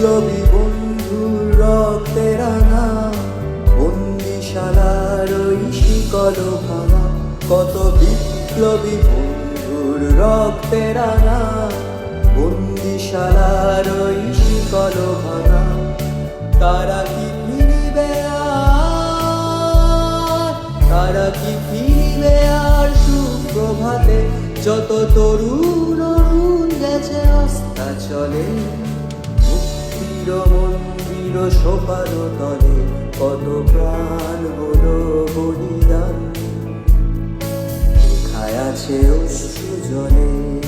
বিপ্লবী বন্ধুর রক্তে রাঙা বন্দিশালার ওই শিকল ভাঙা। কত বিপ্লবী বন্ধুর রক্তে রাঙা বন্দিশালার ওই শিকল ভাঙা। তারা কি ফিরবে তারা কি ফিরবে আর সুপ্রভাতে? যত তরুণ গেছে, আস্থা চলে। মুক্তির মন্দির সোপান তলে কত প্রাণ হলো বলিদান। খায় আছে জলে।